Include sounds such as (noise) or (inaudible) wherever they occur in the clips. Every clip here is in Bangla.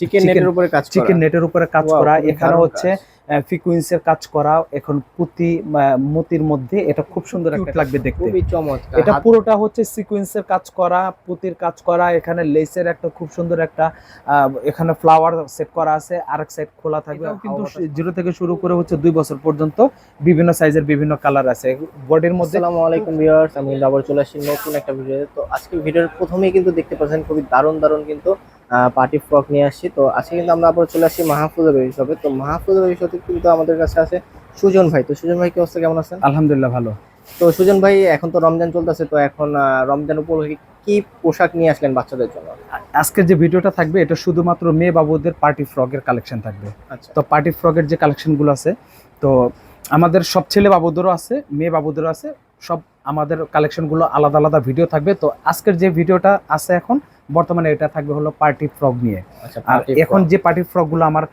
চিকেন নেটের উপরে কাজ করা। চিকেন নেটের উপরে কাজ করা। এখানে হচ্ছে ফ্রিকুয়েন্সির কাজ করা। এখন পুঁতি মতির মধ্যে এটা খুব সুন্দর একটা লাগবে দেখতে। খুবই চমৎকার। এটা পুরোটা হচ্ছে সিকোয়েন্সের কাজ করা পুতির কাজ করা। এখানে লেসের একটা খুব সুন্দর একটা এখানে ফ্লাওয়ার সেট করা আছে। আরেক সাইড খোলা থাকবে। কিন্তু জিরো থেকে শুরু করে হচ্ছে দুই বছর পর্যন্ত বিভিন্ন সাইজের বিভিন্ন কালার আছে। বডির মধ্যে আসসালামু আলাইকুম ভিউয়ার্স আমি আবার চলে আসছি নতুন একটা ভিডিও তো আজকে ভিডিওর প্রথমেই কিন্তু দেখতে পাচ্ছেন খুবই দারুণ দারুণ কিন্তু পার্টি ফ্রক নিয়ে আসছি। তো আজকে কিন্তু আমরা আবার চলে আসছি মাহফুজা বেবি শপে তো মাহফুজা বেবি শপে কিন্তু আমাদের কাছে আছে সুজন ভাই। তো সুজন ভাই কি অবস্থা? কেমন আছেন? আলহামদুলিল্লাহ ভালো। তো সুজন ভাই এখন তো রমজান চলতেছে তো এখন রমজান উপলক্ষে কি পোশাক নিয়ে আসলেন বাচ্চাদের জন্য? আজকের যে ভিডিওটা থাকবে এটা শুধুমাত্র মেয়ে বাবুদের পার্টি ফ্রকের কালেকশন থাকবে। আচ্ছা। তো পার্টি ফ্রকের যে কালেকশনগুলো আছে তো আমাদের সব ছেলে বাবুদেরও আছে মেয়ে বাবুদেরও আছে সব আমাদের কালেকশনগুলো আলাদা আলাদা ভিডিও থাকবে। তো আজকের যে ভিডিওটা আছে এখন বর্তমানে এটা থাকবে হলো পার্টি ফ্রক নিয়ে। আচ্ছা আর এখন। যে পার্টি ফ্রকগুলো আমার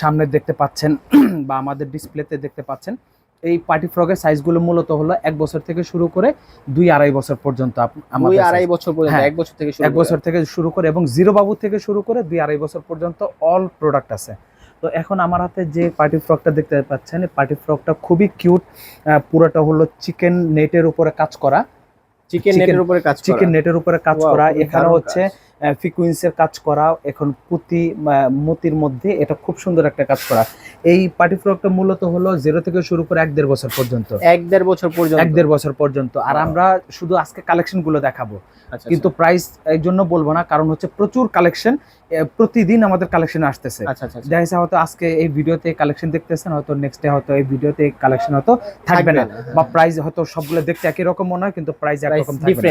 সামনে দেখতে পাচ্ছেন (clears throat) বা আমাদের ডিসপ্লেতে দেখতে পাচ্ছেন এই পার্টি ফ্রকের সাইজগুলো মূলত হলো এক বছর থেকে শুরু করে দুই আড়াই বছর পর্যন্ত দুই আড়াই বছর পর্যন্ত হ্যাঁ, এক বছর থেকে শুরু এক বছর থেকে শুরু করে এবং জিরো বাবু থেকে শুরু করে দুই আড়াই বছর পর্যন্ত অল প্রোডাক্ট আছে। তো এখন আমার হাতে যে পার্টি ফ্রকটা দেখতে পাচ্ছেন পার্টি ফ্রকটা খুবই কিউট পুরোটা হলো চিকেন নেটের উপরে কাজ করা। চিকেন নেটের উপরে কাজ করা। চিকেন নেটের উপরে কাজ Wow, করা। এখানে হচ্ছে ফ্রিকুয়েন্সির কাজ করা এখন পুঁতি মতির মধ্যে এটা খুব সুন্দর একটা কাজ করা। এই পার্টি ফ্রকটা মূলত হলো জিরো থেকে শুরু করে এক দেড় বছর পর্যন্ত। এক দেড় বছর পর্যন্ত। এক দেড় বছর পর্যন্ত। আর আমরা শুধু আজকে কালেকশনগুলো দেখাবো। আচ্ছা, কিন্তু প্রাইস এই জন্য বলব না কারণ হচ্ছে প্রচুর কালেকশন প্রতিদিন আমাদের কালেকশন আসতেছে। আচ্ছা আচ্ছা আচ্ছা। দেখা যাচ্ছে হয়তো আজকে এই ভিডিওতে কালেকশন দেখতেছেন হয়তো নেক্সট ডে হয়তো এই ভিডিওতে কালেকশন হয়তো থাকবে না। বা প্রাইস হয়তো সবগুলো দেখতে একই রকম মনে হয় কিন্তু প্রাইস একরকম থাকবে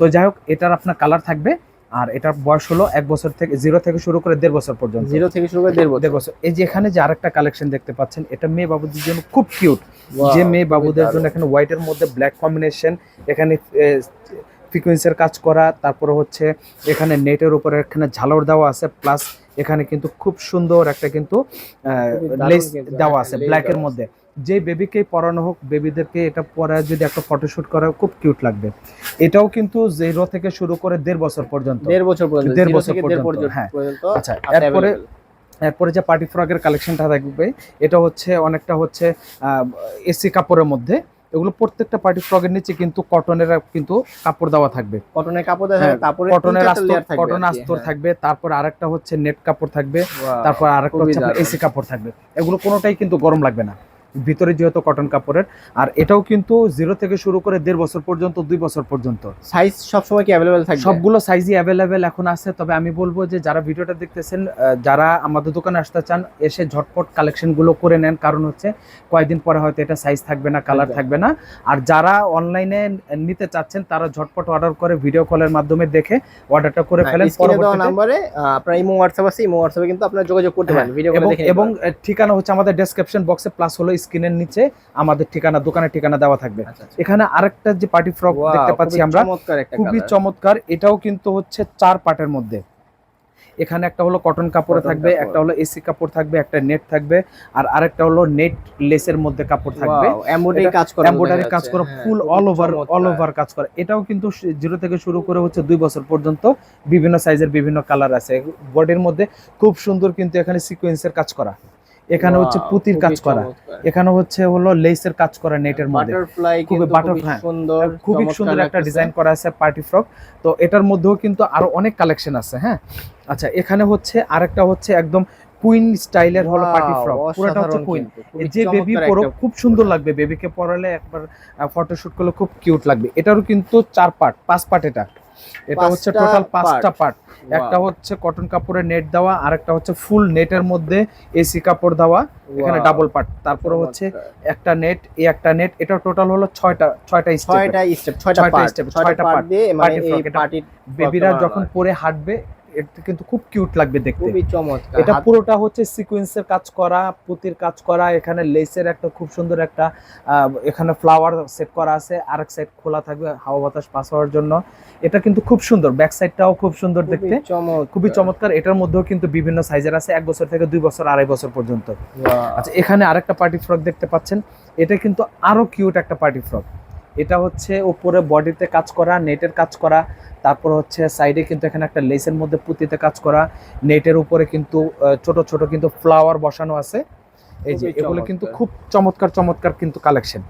তো যাই হোক এটার আপনার কালার থাকবে। আর এটার বয়স হলো এক বছর থেকে জিরো থেকে শুরু করে দেড় বছর পর্যন্ত। জিরো থেকে শুরু করে দেড় বছর। দেড় বছর। এই যে এখানে যে আরেকটা কালেকশন দেখতে পাচ্ছেন এটা মেয়ে বাবুদের জন্য খুব কিউট যে মেয়ে বাবুদের জন্য এখানে হোয়াইটের মধ্যে ব্ল্যাক কম্বিনেশন এখানে ফ্রিকুয়েন্সির কাজ করা তারপরে হচ্ছে এখানে নেটের উপরে এখানে ঝালর দেওয়া আছে প্লাস এখানে কিন্তু খুব সুন্দর একটা কিন্তু লেস দেওয়া আছে ব্ল্যাকের মধ্যে। যে বেবিকেই পরানো হোক বেবিদেরকে এটা পরে যদি একটা ফটোশুট করা খুব কিউট লাগবে। এটাও কিন্তু জিরো থেকে শুরু করে দেড় বছর পর্যন্ত। দেড় বছর পর্যন্ত দেড় বছর পর্যন্ত, হ্যাঁ। আচ্ছা এরপরে এরপরে যে পার্টি ফ্রকের কালেকশনটা থাকবে এটা হচ্ছে অনেকটা হচ্ছে এসি কাপড়ের মধ্যে। এগুলো প্রত্যেকটা পার্টি ফ্রকের নিচে কিন্তু কটনের কিন্তু কাপড় দেওয়া থাকবে। কটনের কাপড় দেওয়া হ্যাঁ, থাকবে, তারপরে কটনের আস্তর থাকবে কটন আস্তর হ্যাঁ। থাকবে তারপর আরেকটা হচ্ছে নেট কাপড় থাকবে তারপর আরেকটা হচ্ছে এসি কাপড় থাকবে। এগুলো কোনোটাই কিন্তু গরম লাগবে না। ভিতরে যেহেতু কটন কাপড়ের আর এটাও কিন্তু জিরো থেকে শুরু করে দেড় বছর পর্যন্ত দুই বছর পর্যন্ত। সাইজ সব সময় কি অ্যাভেলেবেল থাকবে? সবগুলো সাইজই অ্যাভেলেবেল এখন আছে তবে আমি বলব যে যারা ভিডিওটা দেখতেছেন যারা আমাদের দোকানে আসতে চান এসে ঝটপট কালেকশনগুলো করে নেন। কারণ হচ্ছে কয়েকদিন পরে হয়তো এটা সাইজ থাকবে না কালার থাকবে না। আর যারা অনলাইনে নিতে চাচ্ছেন তারা ঝটপট অর্ডার করে ভিডিও কলের মাধ্যমে দেখে অর্ডারটা করে ফেলেন। হ্যাঁ, দেওয়া পরবর্তীতে আপনার ইমো হোয়াটসঅ্যাপ আছে ইমো হোয়াটসঅ্যাপে কিন্তু আপনারা যোগাযোগ করতে পারেন ভিডিও এবং ঠিকানা হচ্ছে আমাদের ডেসক্রিপশন বক্সে প্লাস হলো স্ক্রিনের নিচে আমাদের ঠিকানা দোকানের ঠিকানা দেওয়া থাকবে। আচ্ছা আচ্ছা। এখানে আরেকটা যে পার্টি ফ্রক দেখতে পাচ্ছি আমরা চমৎকার খুবই চমৎকার। এটাও কিন্তু হচ্ছে চার পার্টের মধ্যে। এখানে একটা হলো কটন কাপড়ে থাকবে একটা হলো এসি কাপড় থাকবে একটা নেট থাকবে আর আরেকটা হলো নেট লেসের মধ্যে কাপড় থাকবে। Wow, কাজ করা এমব্রয়ডারি কাজ করা full all over all over কাজ করা। এটাও কিন্তু জিরো থেকে শুরু করে হচ্ছে দুই বছর পর্যন্ত বিভিন্ন সাইজের বিভিন্ন কালার আছে। বডির মধ্যে খুব সুন্দর কিন্তু এখানে সিকোয়েন্সের কাজ করা। এখানে হচ্ছে পুতির কাজ করা। এখানে হচ্ছে হলো লেসের কাজ করা নেটের মধ্যে। বাটারফ্লাই খুবই হ্যাঁ, সুন্দর খুবই সুন্দর একটা ডিজাইন করা আছে পার্টি ফ্রক তো এটার মধ্যেও কিন্তু আরও অনেক কালেকশন আছে হ্যাঁ। আচ্ছা এখানে হচ্ছে আরেকটা হচ্ছে একদম কুইন স্টাইলের হলো পার্টি ফ্রক পুরোটা হচ্ছে কুইন যে বেবি পরো খুব সুন্দর লাগবে। বেবিকে পরালে একবার ফটোশুট করলে খুব কিউট লাগবে। এটারও কিন্তু চার পার্ট পাঁচ পার্ট এটা। এটা হচ্ছে টোটাল পাঁচটা পার্ট একটা হচ্ছে কটন কাপড়ের নেট দেওয়া আর একটা হচ্ছে ফুল নেটের মধ্যে এসি কাপড় দেওয়া এখানে ডাবল পার্ট তারপরে হচ্ছে একটা নেট এই একটা নেট এটা টোটাল হলো ছয়টা ছয়টা স্টেপ ছয়টা স্টেপ ছয়টা ছয়টা পার্ট ছয়টা ছয়টা পার্ট দিয়ে মানে এই পার্টির পার্টি বেবিরা যখন পরে হাঁটবে এটা কিন্তু খুব কিউট লাগবে দেখতে। খুবই চমৎকার। এটা পুরোটা হচ্ছে সিকোয়েন্সের কাজ করা পুতির কাজ করা এখানে লেসের একটা খুব সুন্দর একটা এখানে ফ্লাওয়ার সেট করা আছে আরেক সাইড খোলা থাকবে হাওয়া বাতাস পাস হওয়ার জন্য। এটা কিন্তু খুব সুন্দর ব্যাক সাইডটাও খুব সুন্দর দেখতে। খুবই চমৎকার এটার মধ্যেও কিন্তু বিভিন্ন সাইজের আছে এক বছর থেকে দুই বছর আড়াই বছর পর্যন্ত। আচ্ছা এখানে আরেকটা পার্টি ফ্রক দেখতে পাচ্ছেন এটা কিন্তু আরও কিউট একটা পার্টি ফ্রক এটা হচ্ছে উপরে বডিতে কাজ করা নেটের কাজ করা তারপর হচ্ছে সাইডে কিন্তু এখানে একটা লেসের মধ্যে পুঁতিতে কাজ করা নেটের উপরে কিন্তু ছোট ছোট কিন্তু ফ্লাওয়ার বসানো আছে। এই যে এগুলো কিন্তু খুব চমৎকার চমৎকার কিন্তু কালেকশন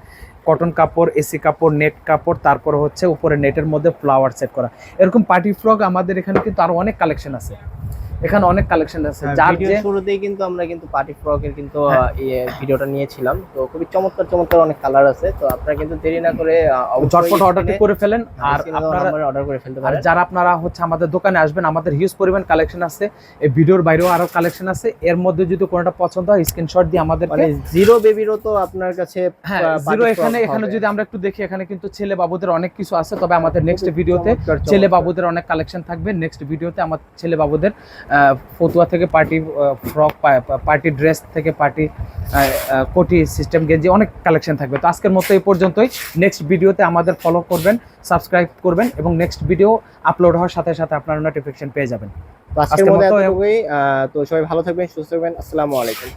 কটন কাপড় এসি কাপড় নেট কাপড় তারপর হচ্ছে উপরে নেটের মধ্যে ফ্লাওয়ার সেট করা। এরকম পার্টি ফ্রক আমাদের এখানে কিন্তু আরও অনেক কালেকশন আছে। এখানে অনেক কালেকশন আছে যার হ্যাঁ, যে শুরুতেই কিন্তু আমরা কিন্তু পার্টি ফ্রকের কিন্তু হ্যাঁ। ইয়ে ভিডিওটা নিয়েছিলাম। তো খুবই চমৎকার চমৎকার অনেক কালার আছে। তো আপনারা কিন্তু দেরি না করে ঝটপট অর্ডারটি করে ফেলেন। হ্যাঁ, আর আপনারা অর্ডার করে ফেলতে আর পারেন। যারা আপনারা হচ্ছে আমাদের দোকানে আসবেন আমাদের হিউজ পরিমাণ কালেকশন আছে। এই ভিডিওর বাইরেও আরও কালেকশন আছে। এর মধ্যে যদি কোনোটা পছন্দ হয় স্ক্রিনশট দিয়ে আমাদের মানে জিরো বেবিরও তো আপনার কাছে হ্যাঁ জিরো এখানে এখানে যদি আমরা একটু দেখি এখানে কিন্তু ছেলে বাবুদের অনেক কিছু আছে। তবে আমাদের নেক্সট ভিডিওতে ছেলে বাবুদের অনেক কালেকশন থাকবে। নেক্সট ভিডিওতে আমার ছেলে বাবুদের ফতুয়া থেকে পার্টি ফ্রক পার্টি ড্রেস থেকে পার্টি কোটি সিস্টেম গেঞ্জি অনেক কালেকশন থাকবে। তো আজকের মতো এই পর্যন্তই। নেক্সট ভিডিওতে আমাদের ফলো করবেন সাবস্ক্রাইব করবেন এবং নেক্সট ভিডিও আপলোড হওয়ার সাথে সাথে আপনারা নোটিফিকেশন পেয়ে যাবেন। তো আজকের মতো তো সবাই ভালো থাকবেন সুস্থ থাকবেন। আসসালামু আলাইকুম।